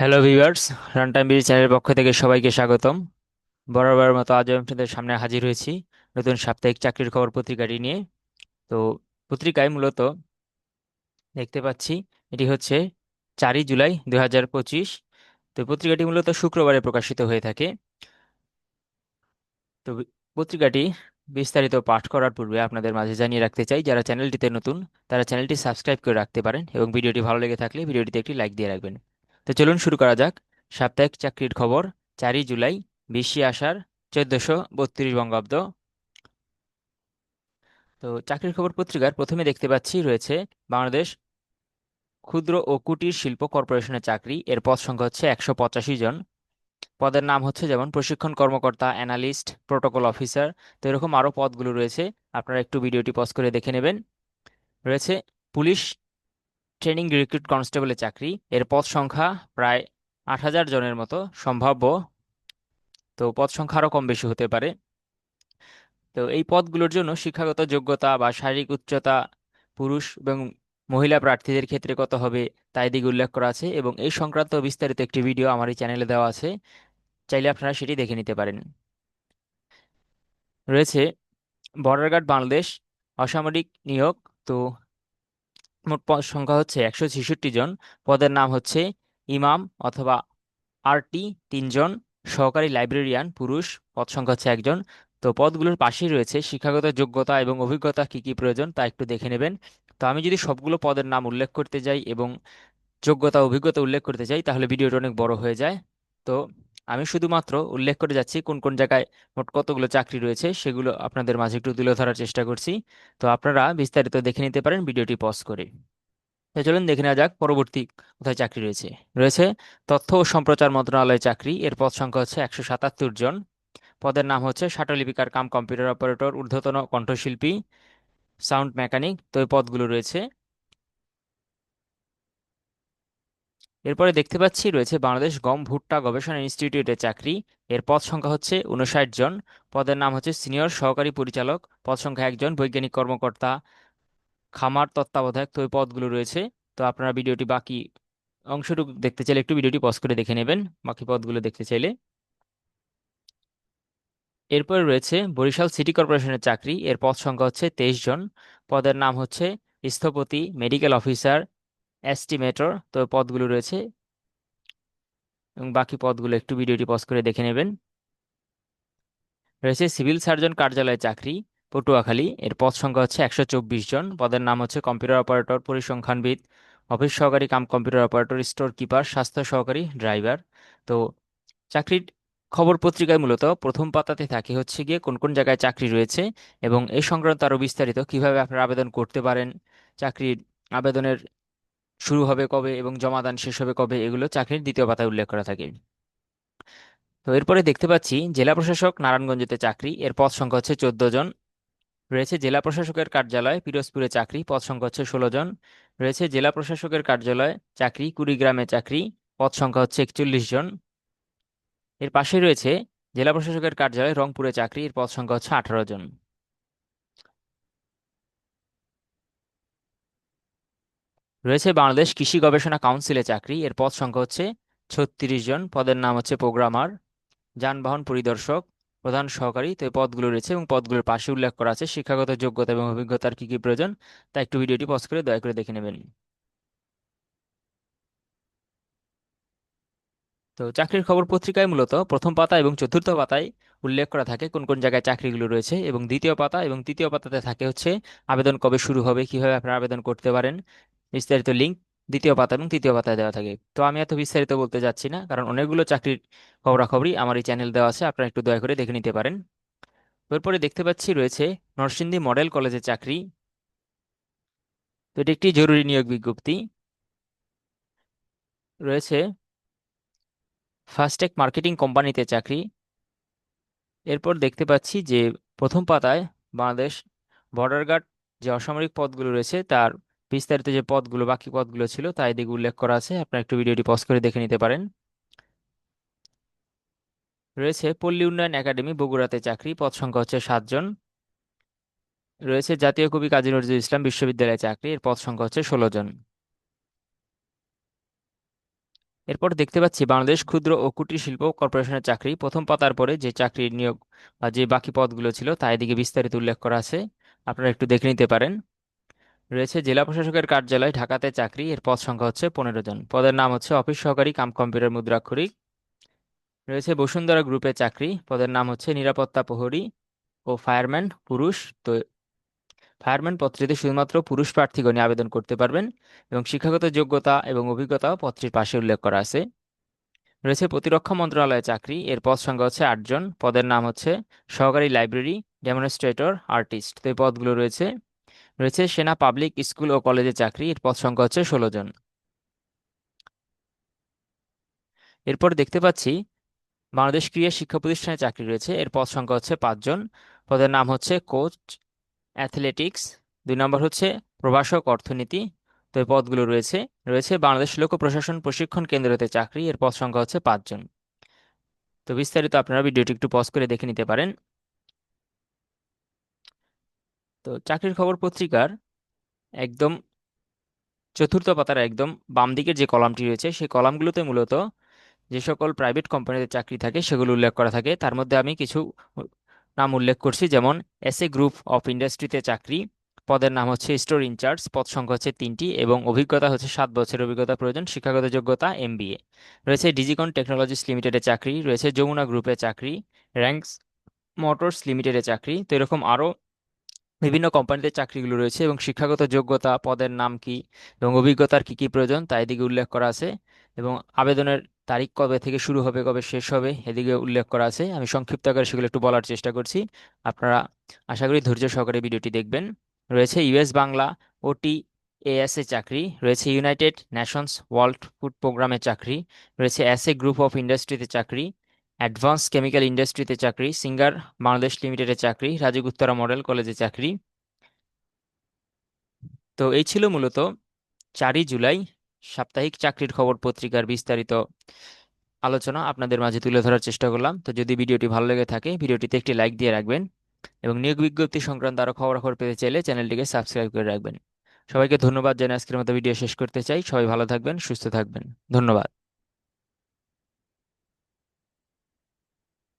Hello viewers runtime BD চ্যানেলের পক্ষ থেকে সবাইকে স্বাগতম। বরাবর মতো আজ আপনাদের সামনে হাজির হয়েছি নতুন সাপ্তাহিক চাকরির খবর পত্রিকাটি নিয়ে। তো পত্রিকায় মূলত দেখতে পাচ্ছি, এটি হচ্ছে চারই জুলাই দুই হাজার পঁচিশ। তো পত্রিকাটি মূলত শুক্রবারে প্রকাশিত হয়ে থাকে। তো পত্রিকাটি বিস্তারিত পাঠ করার পূর্বে আপনাদের মাঝে জানিয়ে রাখতে চাই, যারা চ্যানেলটিতে নতুন, তারা চ্যানেলটি সাবস্ক্রাইব করে রাখতে পারেন এবং ভিডিওটি ভালো লেগে থাকলে ভিডিওটিতে একটি লাইক দিয়ে রাখবেন। তো চলুন শুরু করা যাক। সাপ্তাহিক চাকরির খবর, চারই জুলাই, বিশে আষাঢ়, চোদ্দশো বত্রিশ বঙ্গাব্দ। তো চাকরির খবর পত্রিকার প্রথমে দেখতে পাচ্ছি রয়েছে বাংলাদেশ ক্ষুদ্র ও কুটির শিল্প কর্পোরেশনের চাকরি। এর পদ সংখ্যা হচ্ছে একশো পঁচাশি জন। পদের নাম হচ্ছে যেমন প্রশিক্ষণ কর্মকর্তা, অ্যানালিস্ট, প্রোটোকল অফিসার। তো এরকম আরও পদগুলো রয়েছে, আপনারা একটু ভিডিওটি পজ করে দেখে নেবেন। রয়েছে পুলিশ ট্রেনিং রিক্রুট কনস্টেবলের চাকরি। এর পদ সংখ্যা প্রায় আট হাজার জনের মতো, সম্ভাব্য। তো পদ সংখ্যা আরও কম বেশি হতে পারে। তো এই পদগুলোর জন্য শিক্ষাগত যোগ্যতা বা শারীরিক উচ্চতা, পুরুষ এবং মহিলা প্রার্থীদের ক্ষেত্রে কত হবে তাই দিকে উল্লেখ করা আছে এবং এই সংক্রান্ত বিস্তারিত একটি ভিডিও আমার এই চ্যানেলে দেওয়া আছে। চাইলে আপনারা সেটি দেখে নিতে পারেন। রয়েছে বর্ডার গার্ড বাংলাদেশ, অসামরিক নিয়োগ। তো মোট পদ সংখ্যা হচ্ছে একশো ছেষট্টি জন। পদের নাম হচ্ছে ইমাম অথবা আরটি তিনজন। সহকারী লাইব্রেরিয়ান, পুরুষ, পদ সংখ্যা হচ্ছে একজন। তো পদগুলোর পাশেই রয়েছে শিক্ষাগত যোগ্যতা এবং অভিজ্ঞতা কি কি প্রয়োজন তা একটু দেখে নেবেন। তো আমি যদি সবগুলো পদের নাম উল্লেখ করতে যাই এবং যোগ্যতা, অভিজ্ঞতা উল্লেখ করতে চাই তাহলে ভিডিওটা অনেক বড় হয়ে যায়। তো আমি শুধুমাত্র উল্লেখ করে যাচ্ছি কোন কোন জায়গায় মোট কতগুলো চাকরি রয়েছে, সেগুলো আপনাদের মাঝে একটু তুলে ধরার চেষ্টা করছি। তো আপনারা বিস্তারিত দেখে নিতে পারেন, ভিডিওটি পজ করে। তো চলুন দেখে নেওয়া যাক পরবর্তী কোথায় চাকরি রয়েছে। রয়েছে তথ্য ও সম্প্রচার মন্ত্রণালয়ের চাকরি, এর পদ সংখ্যা হচ্ছে একশো সাতাত্তর জন। পদের নাম হচ্ছে শাটলিপিকার কাম কম্পিউটার অপারেটর, ঊর্ধ্বতন কণ্ঠশিল্পী, সাউন্ড মেকানিক। তো এই পদগুলো রয়েছে। এরপরে দেখতে পাচ্ছি রয়েছে বাংলাদেশ গম ভুট্টা গবেষণা ইনস্টিটিউটের চাকরি। এর পদ সংখ্যা হচ্ছে উনষাট জন। পদের নাম হচ্ছে সিনিয়র সহকারী পরিচালক। পদ সংখ্যা একজন, বৈজ্ঞানিক কর্মকর্তা, খামার তত্ত্বাবধায়ক। তো এই পদগুলো রয়েছে। তো আপনারা ভিডিওটি বাকি অংশটুকু দেখতে চাইলে একটু ভিডিওটি পজ করে দেখে নেবেন। বাকি পদগুলো দেখতে চাইলে। এরপরে রয়েছে বরিশাল সিটি কর্পোরেশনের চাকরি। এর পদ সংখ্যা হচ্ছে তেইশ জন। পদের নাম হচ্ছে স্থপতি, মেডিকেল অফিসার এস্টিমেটর তো পদগুলো রয়েছে। এবং বাকি পদগুলো একটু ভিডিওটি পজ করে দেখে নেবেন। রয়েছে সিভিল সার্জন কার্যালয়ের চাকরি, পটুয়াখালী। এর পদ সংখ্যা হচ্ছে একশো চব্বিশ জন। পদের নাম হচ্ছে কম্পিউটার অপারেটর পরিসংখ্যানবিদ অফিস সহকারী cum computer operator store keeper স্বাস্থ্য সহকারী ড্রাইভার তো চাকরির খবর পত্রিকায় মূলত প্রথম পাতাতে থাকে হচ্ছে গিয়ে কোন কোন জায়গায় চাকরি রয়েছে এবং এই সংক্রান্ত আরও বিস্তারিত কীভাবে আপনারা আবেদন করতে পারেন, চাকরির আবেদনের শুরু হবে কবে এবং জমাদান শেষ হবে কবে এগুলো চাকরির দ্বিতীয় পাতায় উল্লেখ করা থাকে। তো এরপরে দেখতে পাচ্ছি, জেলা প্রশাসক নারায়ণগঞ্জেতে চাকরি, এর পদ সংখ্যা হচ্ছে চোদ্দ জন। রয়েছে জেলা প্রশাসকের কার্যালয়, পিরোজপুরে চাকরি, পদ সংখ্যা হচ্ছে ষোলো জন। রয়েছে জেলা প্রশাসকের কার্যালয়, চাকরি, কুড়িগ্রামে চাকরি, পদ সংখ্যা হচ্ছে একচল্লিশ জন। এর পাশে রয়েছে জেলা প্রশাসকের কার্যালয়, রংপুরে চাকরি, এর পদ সংখ্যা হচ্ছে আঠারো জন। রয়েছে বাংলাদেশ কৃষি গবেষণা কাউন্সিলে চাকরি। এর পদ সংখ্যা হচ্ছে ছত্রিশ জন। পদের নাম হচ্ছে প্রোগ্রামার, যানবাহন পরিদর্শক, প্রধান সহকারী। তো এই পদগুলো রয়েছে এবং পদগুলোর পাশে উল্লেখ করা আছে শিক্ষাগত যোগ্যতা এবং অভিজ্ঞতার কি কি প্রয়োজন। তা একটু ভিডিওটি পজ করে দয়া করে দেখে নেবেন। তো চাকরির খবর পত্রিকায় মূলত প্রথম পাতা এবং চতুর্থ পাতায় উল্লেখ করা থাকে কোন কোন জায়গায় চাকরিগুলো রয়েছে এবং দ্বিতীয় পাতা এবং তৃতীয় পাতাতে থাকে হচ্ছে আবেদন কবে শুরু হবে, কীভাবে আপনারা আবেদন করতে পারেন বিস্তারিত লিঙ্ক দ্বিতীয় পাতা এবং তৃতীয় পাতায় দেওয়া থাকে। তো আমি এত বিস্তারিত বলতে যাচ্ছি না, কারণ অনেকগুলো চাকরির খবরাখবরই আমার এই চ্যানেল দেওয়া আছে, আপনারা একটু দয়া করে দেখে নিতে পারেন। এরপরে দেখতে পাচ্ছি রয়েছে নরসিংদী মডেল কলেজের চাকরি। তো এটি একটি জরুরি নিয়োগ বিজ্ঞপ্তি। রয়েছে ফাস্টেক মার্কেটিং কোম্পানিতে চাকরি। এরপর দেখতে পাচ্ছি যে প্রথম পাতায় বাংলাদেশ বর্ডার গার্ড যে অসামরিক পদগুলো রয়েছে, তার বিস্তারিত যে পদগুলো, বাকি পদগুলো ছিল, তা এদিকে উল্লেখ করা আছে। আপনারা একটু ভিডিওটি পজ করে দেখে নিতে পারেন। রয়েছে পল্লী উন্নয়ন একাডেমি, বগুড়াতে চাকরি, পদ সংখ্যা হচ্ছে সাতজন রয়েছে জাতীয় কবি কাজী নজরুল ইসলাম, বিশ্ববিদ্যালয়ে চাকরি, এর পদ সংখ্যা হচ্ছে ষোলো জন। এরপর দেখতে পাচ্ছি বাংলাদেশ ক্ষুদ্র ও কুটির শিল্প কর্পোরেশনের চাকরি। প্রথম পাতার পরে যে চাকরির নিয়োগ বা যে বাকি পদগুলো ছিল, তা এদিকে বিস্তারিত উল্লেখ করা আছে। আপনারা একটু দেখে নিতে পারেন। রয়েছে জেলা প্রশাসকের কার্যালয়, ঢাকাতে চাকরি, এর পদ সংখ্যা হচ্ছে পনেরো জন। পদের নাম হচ্ছে অফিস সহকারী, কাম কম্পিউটার মুদ্রাক্ষরিক। রয়েছে বসুন্ধরা গ্রুপে চাকরি, পদের নাম হচ্ছে নিরাপত্তা প্রহরী ও ফায়ারম্যান, পুরুষ, তো ফায়ারম্যান পদটিতে শুধুমাত্র পুরুষ প্রার্থীগণই আবেদন করতে পারবেন এবং শিক্ষাগত যোগ্যতা এবং অভিজ্ঞতাও পদটির পাশে উল্লেখ করা আছে। রয়েছে প্রতিরক্ষা মন্ত্রণালয়ে চাকরি, এর পদ সংখ্যা হচ্ছে আটজন পদের নাম হচ্ছে সহকারী লাইব্রেরি, ডেমনস্ট্রেটর, আর্টিস্ট। তো এই পদগুলো রয়েছে রয়েছে সেনা, পাবলিক স্কুল ও কলেজে চাকরি। এর পদ সংখ্যা হচ্ছে ষোলো জন। এরপর দেখতে পাচ্ছি বাংলাদেশ ক্রীড়া শিক্ষা প্রতিষ্ঠানে চাকরি রয়েছে। এর পদ সংখ্যা হচ্ছে পাঁচজন পদের নাম হচ্ছে কোচ, অ্যাথলেটিক্স। দুই নম্বর হচ্ছে প্রভাষক অর্থনীতি। তো এই পদগুলো রয়েছে। রয়েছে বাংলাদেশ লোক প্রশাসন প্রশিক্ষণ কেন্দ্রতে চাকরি। এর পদ সংখ্যা হচ্ছে পাঁচজন তো বিস্তারিত আপনারা ভিডিওটি একটু পজ করে দেখে নিতে পারেন। তো চাকরির খবর পত্রিকার একদম চতুর্থ পাতার একদম বাম দিকের যে কলামটি রয়েছে, সেই কলামগুলোতে মূলত যে সকল প্রাইভেট কোম্পানিতে চাকরি থাকে, সেগুলো উল্লেখ করা থাকে। তার মধ্যে আমি কিছু নাম উল্লেখ করছি, যেমন এস এ গ্রুপ অফ ইন্ডাস্ট্রিতে চাকরি, পদের নাম হচ্ছে স্টোর ইনচার্জ পদ সংখ্যা হচ্ছে তিনটি এবং অভিজ্ঞতা হচ্ছে সাত বছরের অভিজ্ঞতা প্রয়োজন, শিক্ষাগত যোগ্যতা এমবিএ রয়েছে ডিজিকন টেকনোলজিস লিমিটেডে চাকরি, রয়েছে যমুনা গ্রুপে চাকরি র্যাঙ্কস মোটরস লিমিটেডে চাকরি। তো এরকম আরও বিভিন্ন কোম্পানিতে চাকরিগুলো রয়েছে এবং শিক্ষাগত যোগ্যতা পদের নাম কি এবং অভিজ্ঞতার কি কি প্রয়োজন তা এদিকে উল্লেখ করা আছে এবং আবেদনের তারিখ কবে থেকে শুরু হবে, কবে শেষ হবে এদিকে উল্লেখ করা আছে। আমি সংক্ষিপ্ত আকারে সেগুলো একটু বলার চেষ্টা করছি। আপনারা আশা করি ধৈর্য সহকারে ভিডিওটি দেখবেন। রয়েছে ইউএস বাংলা ওটি এএস এ চাকরি, রয়েছে ইউনাইটেড নেশনস ওয়ার্ল্ড ফুড প্রোগ্রামে চাকরি, রয়েছে এস এ গ্রুপ অফ ইন্ডাস্ট্রিতে চাকরি অ্যাডভান্স কেমিক্যাল ইন্ডাস্ট্রিতে চাকরি, সিঙ্গার বাংলাদেশ লিমিটেডে চাকরি, রাজীব উত্তরা মডেল কলেজে চাকরি। তো এই ছিল মূলত চারই জুলাই সাপ্তাহিক চাকরির খবর পত্রিকার বিস্তারিত আলোচনা আপনাদের মাঝে তুলে ধরার চেষ্টা করলাম। তো যদি ভিডিওটি ভালো লেগে থাকে, ভিডিওটিতে একটি লাইক দিয়ে রাখবেন এবং নিয়োগ বিজ্ঞপ্তি সংক্রান্ত আরও খবরাখবর পেতে চাইলে চ্যানেলটিকে সাবস্ক্রাইব করে রাখবেন। সবাইকে ধন্যবাদ। জানিয়ে আজকের মতো ভিডিও শেষ করতে চাই। সবাই ভালো থাকবেন, সুস্থ থাকবেন। ধন্যবাদ।